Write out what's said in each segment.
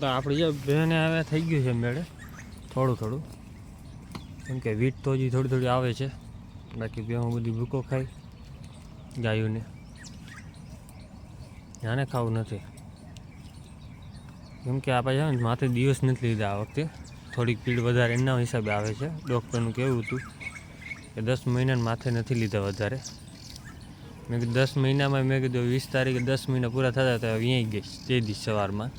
તો આપણી જે બેને હવે થઈ ગયું છે મેળે, થોડું થોડું. કેમ કે વીટ તો હજી થોડી થોડી આવે છે. બાકી બેહું બધી ભૂકો ખાઈ, ગાયોને. આને ખાવું નથી. કેમ કે આપણે છે ને માથે દિવસ નથી લીધા આ વખતે. થોડીક પીડ વધારે એના હિસાબે આવે છે. ડૉક્ટરનું કહેવું હતું કે દસ મહિના માથે નથી લીધા વધારે. મેં કીધું દસ મહિનામાં મેં કીધું વીસ તારીખે દસ મહિના પૂરા થતા હતા અહીંયા ગઈ તે દિવસ સવારમાં.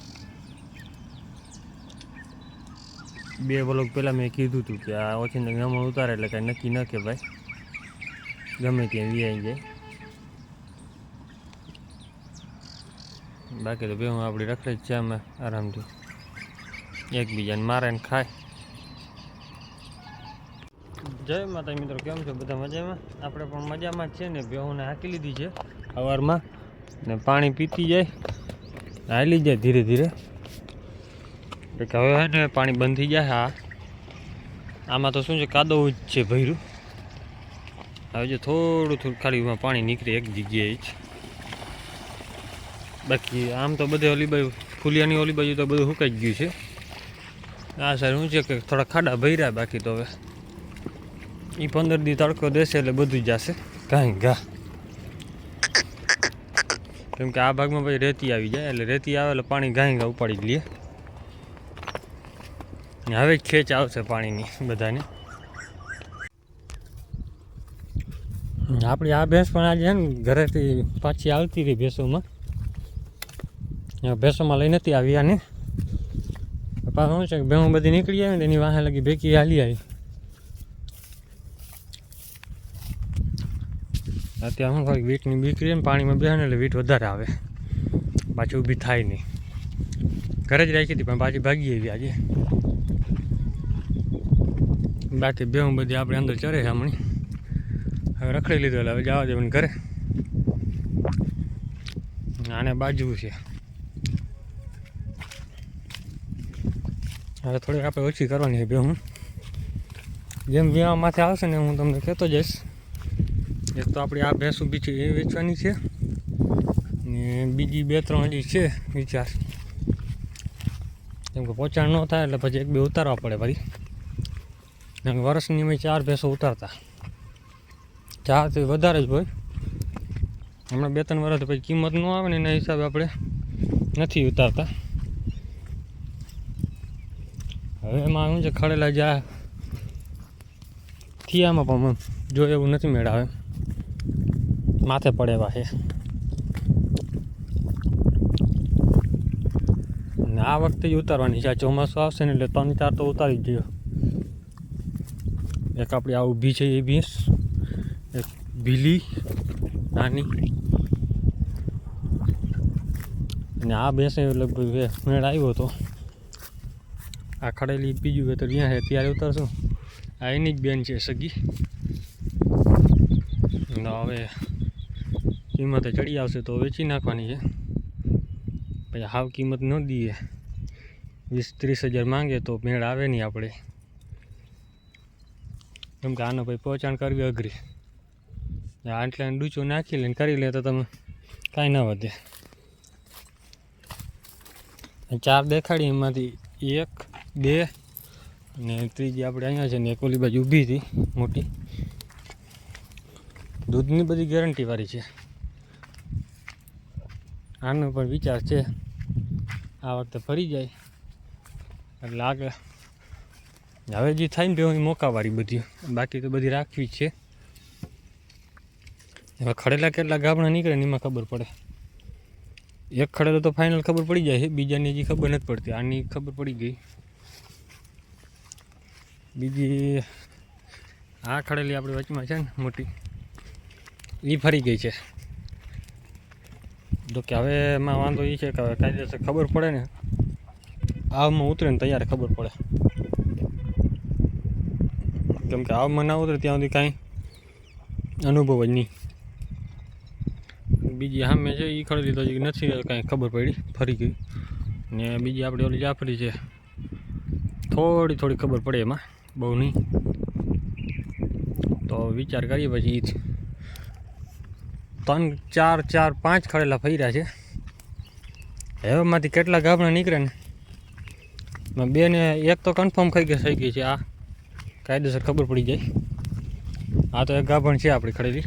બે બ્લોક પહેલાં મેં કીધું હતું કે આ ઓછીને ગમણ ઉતારે એટલે કાંઈ નક્કી ન કે ભાઈ. ગમે ત્યાં વ્યાઈ જાય. બાકી તો બે હું આપણી રખડે જ છે અમે આરામથી. એકબીજાને મારે ને ખાય. જય માતા મિત્રો, કેમ છો? બધા મજામાં? આપણે પણ મજામાં છે ને બેહુને હાકી લીધી છે સવારમાં ને પાણી પીતી જાય. હાલી જાય ધીરે ધીરે. કે હવે હે ને પાણી બંધ થઈ જાય હા. આમાં તો શું છે, કાદવ જ છે ભર્યું. હવે જો થોડું થોડું ખાલી પાણી નીકળે એક જગ્યાએ જ. બાકી આમ તો બધે ઓલી બાજુ ફુલિયાની ઓલી બાજુ તો બધું સુકાઈ ગયું છે. આ સારું શું છે કે થોડા ખાડા ભર્યા બાકી તો હવે. એ પંદર દી તડકો દેશે એટલે બધું જશે. કાંઈ ઘા કેમ કે આ ભાગમાં પછી રેતી આવી જાય, એટલે રેતી આવે એટલે પાણી ગાય ઘા ઉપાડી જ લે. ને હવે ખેંચ આવશે પાણીની બધાને. આપણી આ ભેંસ પણ આજે છે ઘરેથી પાછી આવતી હતી ભેંસોમાં. ભેંસોમાં લઈ નથી આવી આને. પાછું શું છે કે ભેહું બધી નીકળી આવી ને એની વાહે લગી ભેકી હાલી આવી. અત્યારે શું થોડીક વીટની બીકરી ને પાણીમાં બેસે એટલે વીટ વધારે આવે. પાછી ઊભી થાય નહીં. ઘરે જ રાખી હતી પણ પાછી ભાગી આવી આજે. બાકી બે બધી આપણે અંદર ચરે છે હમણાં. હવે રખડી લીધો એટલે હવે જવા દેવાનું ઘરે. આને બાજુ છે. હવે થોડીક આપણે ઓછી કરવાની છે હું. જેમ વિવાહ માથે આવશે ને હું તમને કહેતો જઈશ. એક તો આપણી આ ભેંસ ઊભી એ વેચવાની છે. ને બીજી બે ત્રણ હજી છે વિચાર. કેમ કે પોચાણ ન થાય એટલે પછી એક બે ઉતારવા પડે કે વર્ષની અમે ચાર ભેંસો ઉતારતા. ચારથી વધારે જ હોય. હમણાં બે ત્રણ વર્ષ પછી કિંમત ન આવે ને એના હિસાબે આપણે નથી ઉતારતા. હવે એમાં શું છે, ખડેલા જા થિયામાં પણ જો એવું નથી મેળાવે. માથે પડે એવા છે. આ વખતે ઉતારવાની છે. ચોમાસું આવશે ને એટલે ત્રણ ચાર તો ઉતારી જ એક આપણી આ ઊભી છે એ ભેંસ, એક ભીલી નાની. અને આ બેસે લગભગ મેળ આવ્યો હતો. આ ખડેલી બીજું વેતર ત્યાં છે ત્યારે ઉતારશું. આ એની જ બેન છે સગી. હવે કિંમતે ચડી આવશે તો વેચી નાખવાની છે. પછી હાવ કિંમત ન દઈએ વીસ ત્રીસ હજાર માંગે તો મેળ આવે નહીં આપણે. કેમ કે આનો પછી પહોંચાણ કરવી અઘરી. આટલે ડૂચું નાખી લઈને કરી લે તો તમે કાંઈ ના વધે. ચાર દેખાડી એમાંથી એક, બે અને ત્રીજી આપણે અહીંયા છે ને એક ઓલી બાજુ ઊભી હતી, મોટી. દૂધની બધી ગેરંટીવાળી છે. આનો પણ વિચાર છે. આ વખતે ફરી જાય. એટલે આગળ હવે જે થાય ને બે મોકાવાળી બધી. બાકી તો બધી રાખવી જ છે. હવે ખડેલા કેટલા ગાબણા નીકળે ને એમાં ખબર પડે. એક ખડેલો તો ફાઇનલ ખબર પડી જાય છે, બીજાની હજી ખબર નથી પડતી. આની ખબર પડી ગઈ. બીજી આ ખડેલી આપણી વચમાં છે ને મોટી એ ફરી ગઈ છે. જોકે હવે એમાં વાંધો એ છે કે કાયદેસર ખબર પડે ને આવમાં ઉતરે ને તૈયાર ખબર પડે. કેમ કે આવમાં ના ઉતરે ત્યાં સુધી કાંઈ અનુભવ જ નહીં. બીજી સામે છે એ ખડેલી તો નથી કાંઈ ખબર પડી, ફરી ગઈ. ને બીજી આપણી ઓલી જાફરી છે, થોડી થોડી ખબર પડે એમાં, બહુ નહીં. તો વિચાર કરીએ પછી એ. ત્રણ, ચાર ચાર, પાંચ ખડેલા ફર્યા છે. હવેમાંથી કેટલા ગાભણા નીકળે ને? બે ને એક તો કન્ફર્મ થઈ ગઈ થઈ ગઈ છે, આ કાયદેસર ખબર પડી જાય. આ તો એક ગાભણ છે આપણી ખડેલી.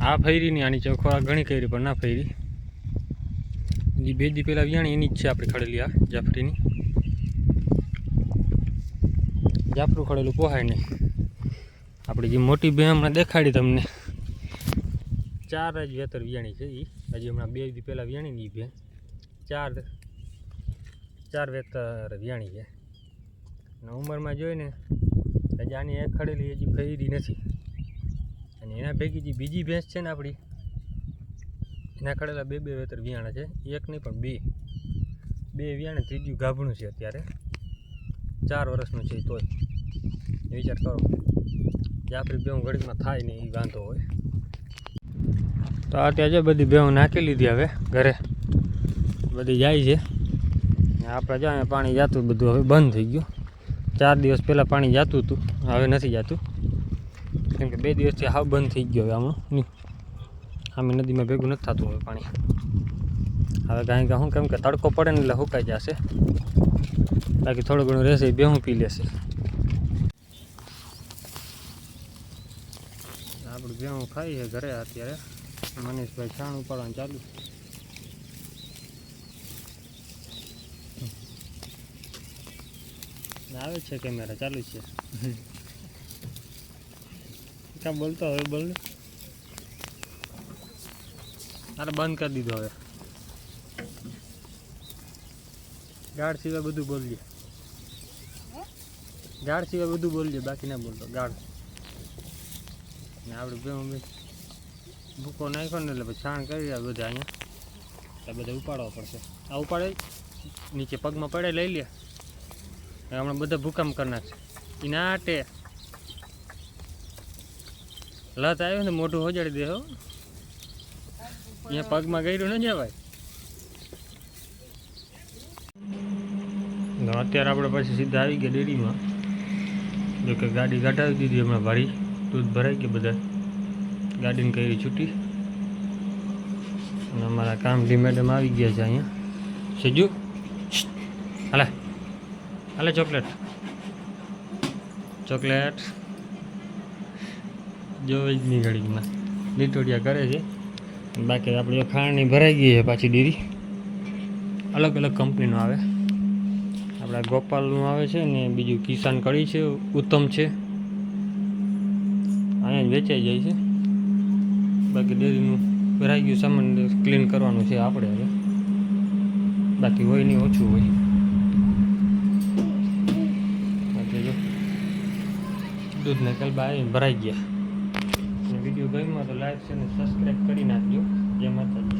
આ ફૈરી ની આની ચોખા ઘણી કરી, પણ ના ફૈરી. જે બે દી પહેલાં વિયાણી એની જ છે આપણી ખડેલી, આ જાફરીની. જાફરું ખડેલું પોહાય નહીં. આપણી જે મોટી બે હમણાં દેખાડી તમને. ચાર જ વેતર વિયાણી છે એ હજી હમણાં બે દી પહેલાં વિયાણી ની બે. ચાર ચાર વેતર વ્યાણી છે. અને ઉંમરમાં જોઈને હજી આની એક ખડેલી હજી ફેરી નથી. અને એના ભેગી જે બીજી ભેંસ છે ને આપણી, એના ખડેલા બે બે વેતર વિયાણા છે. એક નહીં, પણ બે. બે વિયાણે, ત્રીજું ગાભણું છે અત્યારે. ચાર વર્ષનું છે તોય. વિચાર કરો. કે આપણી બેઉ ઘડીમાં થાય ને એ વાંધો હોય. તો આ ત્યાં છે બધી બેઉ નાખી લીધી હવે ઘરે. બધી જાય છે. આપણે જાય પાણી જતું બધું હવે બંધ થઈ ગયું. ચાર દિવસ પહેલાં પાણી જતું હતું, હવે નથી જતું. કેમ કે બે દિવસથી હાવ બંધ થઈ ગયો હવે આમાં નહીં આમે નદીમાં ભેગું નથી થતું હવે પાણી. હવે કાંઈ કે શું કેમ કે તડકો પડે ને એટલે સુકાઈ જશે. બાકી થોડું ઘણું રહેશે એ બેહું પી લેશે. આપણું બેહું ખાઈ છે ઘરે અત્યારે. મનીષભાઈ છાણ ઉપાડવાનું ચાલુ. આવે છે કેમેરા ચાલુ છે. કા બોલતો હવે બોલ ને. અરે બંધ કરી દીધો હવે. ગાઢ સિવાય બધું બોલજે ગાઢ સિવાય બધું બોલજે બાકી ના બોલતો ગાઢ. ને આપણે બે મમ્મી ભૂકો નાખ્યો ને એટલે પછી છાણ કરી રહ્યા બધા અહીંયા. એટલે બધા ઉપાડવા પડશે. આ ઉપાડે? નીચે પગમાં પડે લઈ લે. હમણાં બધા ભૂકંપ કરી નાખશે. એના આટે લત આવ્યો ને મોઢું હોજાડી દે હો. અહીંયા પગમાં ગયું ન જવાય. અત્યારે આપણે પછી સીધા આવી ગયા ડેરીમાં. જો કે ગાડી કાઢાવી દીધી હમણાં ભારી. દૂધ ભરાઈ ગયા બધા ગાડીને કરી છૂટી. અને અમારા કામડી મેડમ આવી ગયા છે અહીંયા. સજુ. હાલે. હાલે ચોકલેટ. ચોકલેટ. જોઈ ઘડીમાં લીટોડિયા કરે છે. બાકી આપણી ખાણની ભરાઈ ગઈ છે પાછી ડેરી. અલગ અલગ કંપનીનો આવે. આપણા ગોપાલનું આવે છે ને બીજું કિસાન કડી છે, ઉત્તમ છે. અહીંયા વેચાઈ જાય છે. બાકી ડેરીનું ભરાઈ ગયું સામાન ક્લીન કરવાનું છે આપણે હવે. બાકી હોય નહીં ઓછું હોય. દૂધના કલબા આવીને ભરાઈ ગયા. વીડિયો ગમ્યો તો લાઈક છે ને સબસ્ક્રાઈબ કરી નાખજો. જય માતાજી.